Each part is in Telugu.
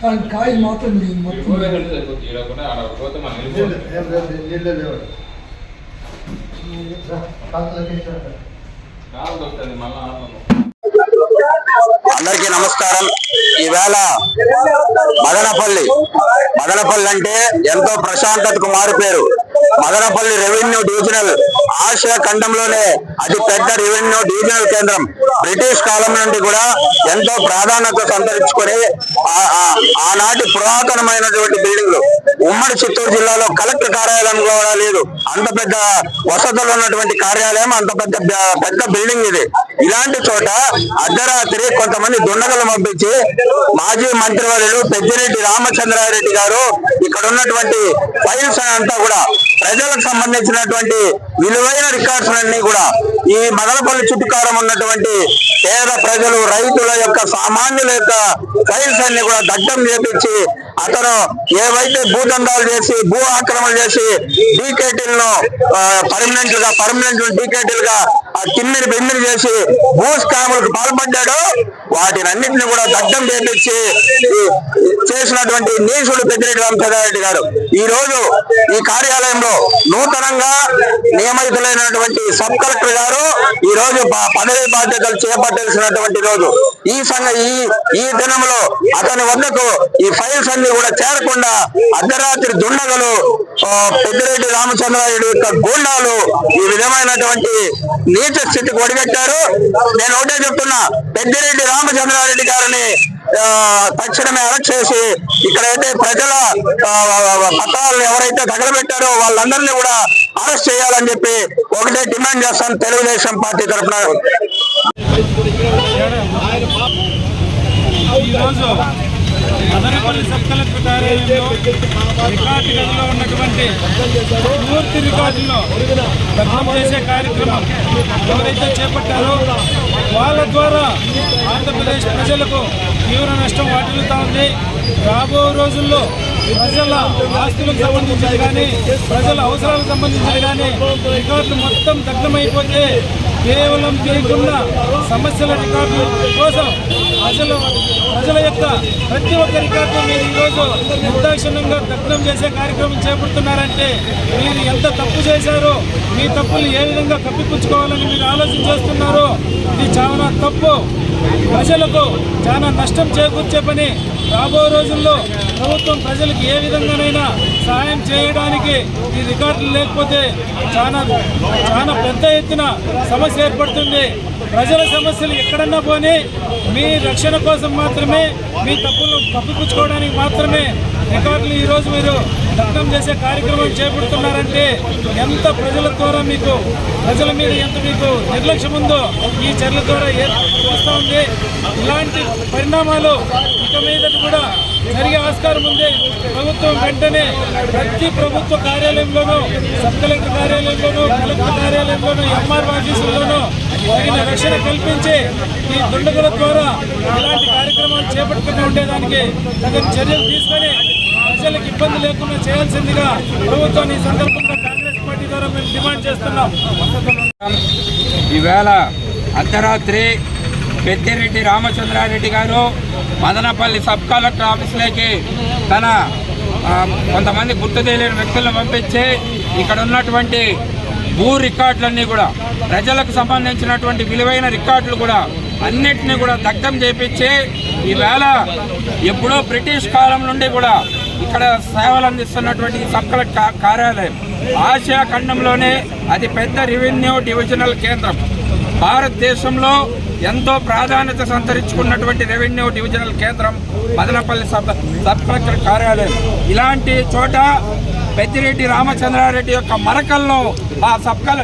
కానీ కాయలు మాత్రం లేదు మొత్తం అందరికీ నమస్కారం. ఈవేళ మదనపల్లి. మదనపల్లి అంటే ఎంతో ప్రశాంతతకు మారుపేరు మదనపల్లి రెవెన్యూ డివిజనల్ ఆసియా ఖండంలోనే అతి పెద్ద రెవెన్యూ డివిజనల్ కేంద్రం. బ్రిటిష్ కాలం నుండి కూడా ఎంతో ప్రాధాన్యత సంతరించుకొని ఆనాటి పురాతనమైనటువంటి బిల్డింగ్లు. ఉమ్మడి చిత్తూరు జిల్లాలో కలెక్టర్ కార్యాలయం కూడా లేదు. అంత పెద్ద వసతులు ఉన్నటువంటి కార్యాలయం అంత పెద్ద పెద్ద బిల్డింగ్ ఇది. ఇలాంటి చోట అర్ధరాత్రి కొంతమంది దుండగలు పంపించి మాజీ మంత్రివర్యులు పెద్దిరెడ్డి రామచంద్రారెడ్డి గారు ఇక్కడ ఉన్నటువంటి ఫైల్స్ అంతా కూడా ప్రజలకు సంబంధించినటువంటి విలువైన రికార్డ్స్ అన్ని కూడా ఈ మదనపల్లి చుట్టుకారం ఉన్నటువంటి పేద ప్రజలు రైతుల యొక్క సామాన్యుల యొక్క ఫైల్స్ అన్ని కూడా దట్టం చేపించి అతను ఏవైతే భూదందాలు చేసి భూ ఆక్రమణ చేసి డీకేటీలను పర్మనెంట్గా పర్మనెంట్ డీకేటీలుగా ఆ కిన్నెని బిమ్మిరి చేసి భూ స్కాములకు పాల్పడ్డాడో. వాటిని అన్నింటిని కూడా దగ్ధం చేపించి చేసినటువంటి నీసుడు పెద్దిరెడ్డి రామచంద్రారెడ్డి గారు. ఈ రోజు ఈ కార్యాలయంలో నూతనంగా నియమితులైనటువంటి సబ్ కలెక్టర్ గారు ఈ రోజు పదవి బాధ్యతలు చేపట్టాల్సినటువంటి రోజు. ఈ సంఘ ఈ ఈ దినంలో అతని వద్దకు ఈ ఫైల్స్ అన్ని కూడా చేరకుండా అర్ధరాత్రి దుండగలు పెద్దిరెడ్డి రామచంద్రారెడ్డి యొక్క గూండాలు ఈ విధమైనటువంటి నీచ స్థితికి ఒడిగట్టారు నేను ఒకటే చెప్తున్నా పెద్దిరెడ్డి రామచంద్రారెడ్డి గారిని తక్షణమే అరెస్ట్ చేసి ఇక్కడైతే ప్రజల ఆ, పత్రాలను ఎవరైతే తగలబెట్టారో వాళ్ళందరినీ కూడా అరెస్ట్ చేయాలని చెప్పి ఒకటే డిమాండ్ చేస్తాను తెలుగుదేశం పార్టీ తరఫున. ఈరోజు మదనపల్లి సబ్ కలెక్టర్ కార్యాలయంలో రికార్డు గదిలో ఉన్నటువంటి పూర్తి రికార్డులను దగ్ధం చేసే కార్యక్రమం ఎవరైతే చేపట్టారో వాళ్ళ ద్వారా ఆంధ్రప్రదేశ్ ప్రజలకు తీవ్ర నష్టం వాటిల్లుతా ఉంది. రాబో రోజుల్లో ప్రజల ఆస్తులకు సంబంధించి కానీ ప్రజల అవసరాలకు సంబంధించి కానీ రికార్డులు మొత్తం దగ్ధమైపోతే కేవలం చేయకుండా సమస్యల రికార్డుల కోసం ప్రజల ప్రజల యొక్క ప్రతి ఒక్క రికార్డు మీరు ఈరోజు నిర్దాక్షిణ్యంగా దగ్ధం చేసే కార్యక్రమం చేపడుతున్నారంటే మీరు ఎంత తప్పు చేశారో మీ తప్పులు ఏ విధంగా కప్పిపుచ్చుకోవాలని మీరు ఆలోచన చేస్తున్నారో ఇది చాలా తప్పు. ప్రజలకు చాలా నష్టం చేకూర్చే పని రాబో రోజుల్లో ప్రభుత్వం ప్రజలకు ఏ విధంగానైనా సహాయం చేయడానికి ఈ రికార్డులు లేకపోతే చాలా చాలా పెద్ద ఎత్తున సమస్య ఏర్పడుతుంది. ప్రజల సమస్యలు ఎక్కడన్నా పోనీ మీ రక్షణ కోసం మాత్రమే మీ తప్పులు కప్పిపుచ్చుకోవడానికి మాత్రమే రికార్డులు ఈరోజు మీరు దగ్ధం చేసే కార్యక్రమం చేపడుతున్నారంటే ఎంత ప్రజల ద్వారా మీకు ప్రజల మీద ఎంత మీకు నిర్లక్ష్యం ఉందో ఈ చర్యల ద్వారా వస్తూ ఉంది? ఇలాంటి పరిణామాలు ఇక మీద కూడా జరిగే ఆస్కారం ఉంది. ప్రభుత్వం వెంటనే ప్రతి ప్రభుత్వ కార్యాలయంలోనూ సబ్ కలెక్టర్ కార్యాలయంలోనూ కలెక్టర్ కార్యాలయంలోనూ ఎంఆర్ ఆఫీసుల్లోనూ తగిన రక్షణ కల్పించి ఈ దుండగుల ద్వారా ఇలాంటి కార్యక్రమాలు చేపట్టుకుంటూ ఉండేదానికి తగిన చర్యలు తీసుకొని ప్రజలకు ఇబ్బంది లేకుండా చేయాల్సిందిగా ప్రభుత్వాన్ని ఈ సందర్భంగా కాంగ్రెస్ పార్టీ ద్వారా మేము డిమాండ్ చేస్తున్నాం. ఈవేళ అర్ధరాత్రి పెద్దిరెడ్డి రామచంద్రారెడ్డి గారు మదనపల్లి సబ్ కలెక్టర్ ఆఫీసులోకి తన కొంతమంది గుర్తు తెలియని వ్యక్తులను పంపించి ఇక్కడ ఉన్నటువంటి భూ రికార్డులన్నీ కూడా ప్రజలకు సంబంధించినటువంటి విలువైన రికార్డులు కూడా అన్నిటినీ కూడా దగ్ధం చేపించి ఈవేళ ఎప్పుడో బ్రిటిష్ కాలం నుండి కూడా ఇక్కడ సేవలు అందిస్తున్నటువంటి సబ్ కలెక్టర్ కార్యాలయం ఆసియా ఖండంలోనే అతి పెద్ద రెవెన్యూ డివిజనల్ కేంద్రం. భారతదేశంలో ఎంతో ప్రాధాన్యత సంతరించుకున్నటువంటి రెవెన్యూ డివిజనల్ కేంద్రం మదనపల్లి సబ్ సబ్ కలెక్టర్ కార్యాలయం. ఇలాంటి చోట పెద్దిరెడ్డి రామచంద్రారెడ్డి యొక్క మరకల్లో ఆ సబ్ కల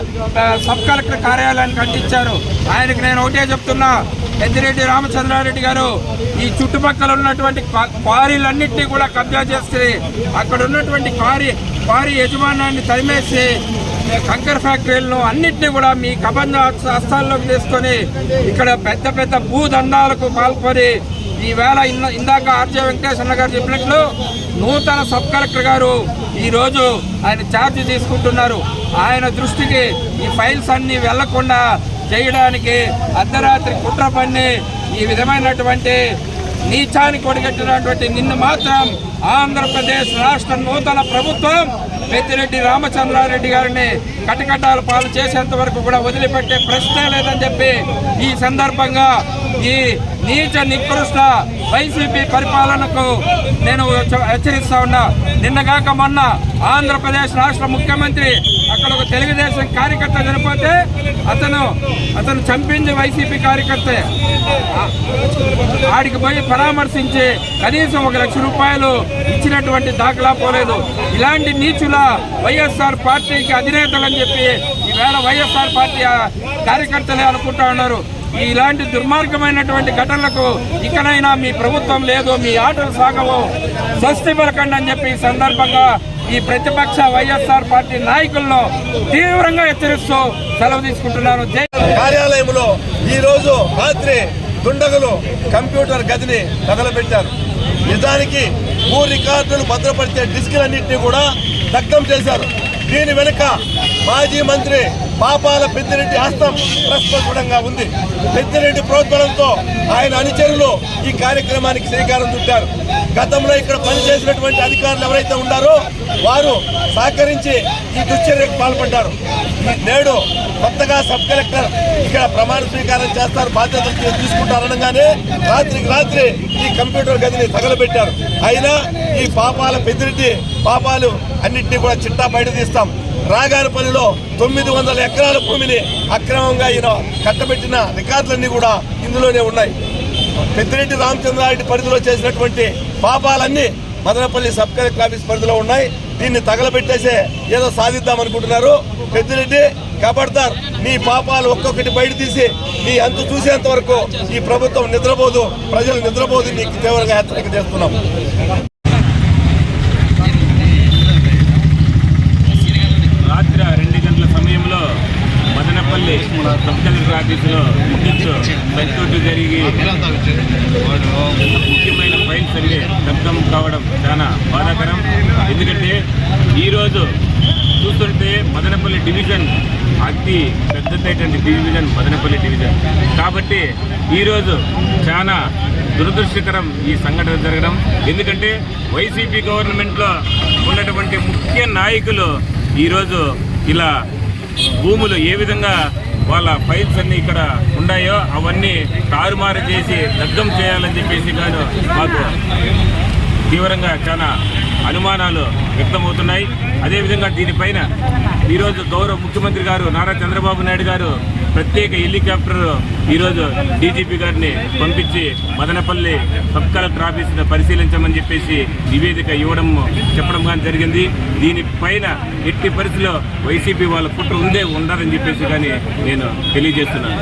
సబ్ కలెక్టర్ కార్యాలయానికి అంటించారు ఆయనకు నేను ఒకటే చెప్తున్నా పెద్దిరెడ్డి రామచంద్రారెడ్డి గారు ఈ చుట్టుపక్కల ఉన్నటువంటి క్వారీలన్నింటినీ కూడా కబ్జా చేస్తే అక్కడ ఉన్నటువంటి క్వారీ క్వారీ యజమానాన్ని తరిమేసి కంకర్ ఫ్యాక్టరీలను అన్నింటినీ కూడా మీ కబంధ హస్తాల్లోకి తీసుకొని ఇక్కడ పెద్ద పెద్ద భూదండాలకు పాల్పడి ఈవేళ ఇన్న ఇందాక ఆర్జే వెంకటేశ్వర గారు చెప్పినట్లు నూతన సబ్ కలెక్టర్ గారు ఈరోజు ఆయన ఛార్జ్ తీసుకుంటున్నారు. ఆయన దృష్టికి ఈ ఫైల్స్ అన్నీ వెళ్ళకుండా చేయడానికి అర్ధరాత్రి కుట్ర పన్ని ఈ విధమైనటువంటి నీచానికి ఒడిగట్టినటువంటి నిన్ను మాత్రం ఆంధ్రప్రదేశ్ రాష్ట్ర నూతన ప్రభుత్వం పెద్దిరెడ్డి రామచంద్రారెడ్డి గారిని కటకటాలు పాలు చేసేంత వరకు కూడా వదిలిపెట్టే ప్రశ్నే లేదని చెప్పి ఈ సందర్భంగా ఈ నీచ నికృష్ట వైసీపీ పరిపాలనకు నేను హెచ్చరిస్తా ఉన్నా. నిన్నగాక మొన్న ఆంధ్రప్రదేశ్ రాష్ట్ర ముఖ్యమంత్రి అక్కడ ఒక తెలుగుదేశం కార్యకర్త చనిపోతే అతను అతను చంపింది వైసీపీ కార్యకర్త. ఆడికి పోయి పరామర్శించి కనీసం ఒక లక్ష రూపాయలు ఇచ్చినటువంటి దాఖలా పోలేదు. ఇలాంటి నీచుల వైఎస్ఆర్ పార్టీకి అధినేతలు అని చెప్పి ఈవేళ వైఎస్ఆర్ పార్టీ కార్యకర్తలే అనుకుంటా ఉన్నారు. ఇలాంటి దుర్మార్గమైనటువంటి ఘటనలకు ఇకనైనా మీ ప్రభుత్వం లేదు మీ ఆటలు సాగవు. స్వస్తి పలకండి అని చెప్పి ఈ సందర్భంగా ఈ ప్రతిపక్ష వైఎస్ఆర్ పార్టీ నాయకులను తీవ్రంగా హెచ్చరిస్తూ సెలవు తీసుకుంటున్నాను కార్యాలయంలో ఈ రోజు రాత్రి దుండగులు కంప్యూటర్ గదిని తగలబెట్టారు. నిజానికి భూ రికార్డులు భద్రపరిచే డిస్కులన్నింటినీ కూడా దగ్ధం చేశారు. దీని వెనుక మాజీ మంత్రి పాపాల పెద్దిరెడ్డి హస్తం ప్రస్ఫుటంగా ఉంది. పెద్దిరెడ్డి ప్రోద్బలంతో ఆయన అనుచరులు ఈ కార్యక్రమానికి శ్రీకారం చుట్టారు. గతంలో ఇక్కడ పనిచేసినటువంటి అధికారులు ఎవరైతే ఉన్నారో వారు సహకరించి ఈ దుశ్చర్యకు పాల్పడ్డారు. నేడు కొత్తగా సబ్ కలెక్టర్ ఇక్కడ ప్రమాణ స్వీకారం చేస్తారు బాధ్యతలు తీసుకుంటారనగానే రాత్రికి రాత్రి ఈ కంప్యూటర్ గదిని తగలబెట్టారు. అయినా ఈ పాపాల పెద్దిరెడ్డి పాపాలు అన్నింటినీ కూడా చిట్టా బయట తీస్తాం. రాగారిపల్లిలో తొమ్మిది వందల ఎకరాల భూమిని అక్రమంగా ఈయన కట్టబెట్టిన రికార్డులన్నీ కూడా ఇందులోనే ఉన్నాయి. పెద్దిరెడ్డి రామచంద్రారెడ్డి పరిధిలో చేసినటువంటి పాపాలన్నీ మదనపల్లి సబ్ కలెక్టర్ ఆఫీస్ పరిధిలో ఉన్నాయి. దీన్ని తగలబెట్టేసే ఏదో సాధిద్దాం అనుకుంటున్నారు. పెద్దిరెడ్డి కబడ్దార్ నీ పాపాలు ఒక్కొక్కటి బయట తీసి నీ అంతు చూసేంత వరకు ఈ ప్రభుత్వం నిద్రపోదు ప్రజలు నిద్రపోదు నీకు తీవ్రంగా హెచ్చరిక చేస్తున్నాం రాత్రి రెండు గంటల సమయంలో మదనపల్లి సబ్ కలెక్టర్ ఆఫీసులో విద్యుత్ సర్క్యూట్ వాడు ముఖ్యమైన ఫైల్స్ అన్ని శబ్దం కావడం చాలా బాధాకరం. ఎందుకంటే ఈరోజు చూస్తుంటే మదనపల్లి డివిజన్ అతి పెద్దదైనటువంటి డివిజన్ మదనపల్లి డివిజన్. కాబట్టి ఈరోజు చాలా దురదృష్టకరం ఈ సంఘటన జరగడం. ఎందుకంటే వైసీపీ గవర్నమెంట్లో ఉన్నటువంటి ముఖ్య నాయకులు ఈరోజు ఇలా భూములు ఏ విధంగా వాళ్ళ ఫైల్స్ అన్ని ఇక్కడ ఉన్నాయో అవన్నీ తారుమారు చేసి దగ్ధం చేయాలని చెప్పేసి గాను మాకు తీవ్రంగా చాలా అనుమానాలు వ్యక్తమవుతున్నాయి. అదేవిధంగా దీనిపైన ఈరోజు గౌరవ ముఖ్యమంత్రి గారు నారా చంద్రబాబు నాయుడు గారు ప్రత్యేక హెలికాప్టర్ ఈరోజు డీజీపీ గారిని పంపించి మదనపల్లి సబ్ కలెక్టర్ ఆఫీసును పరిశీలించమని చెప్పేసి నివేదిక ఇవ్వడం చెప్పడం కానీ జరిగింది. దీనిపైన ఎట్టి పరిస్థితిలో వైసీపీ వాళ్ళ కుట్ర ఉందే ఉండాలని చెప్పేసి కానీ నేను తెలియజేస్తున్నాను.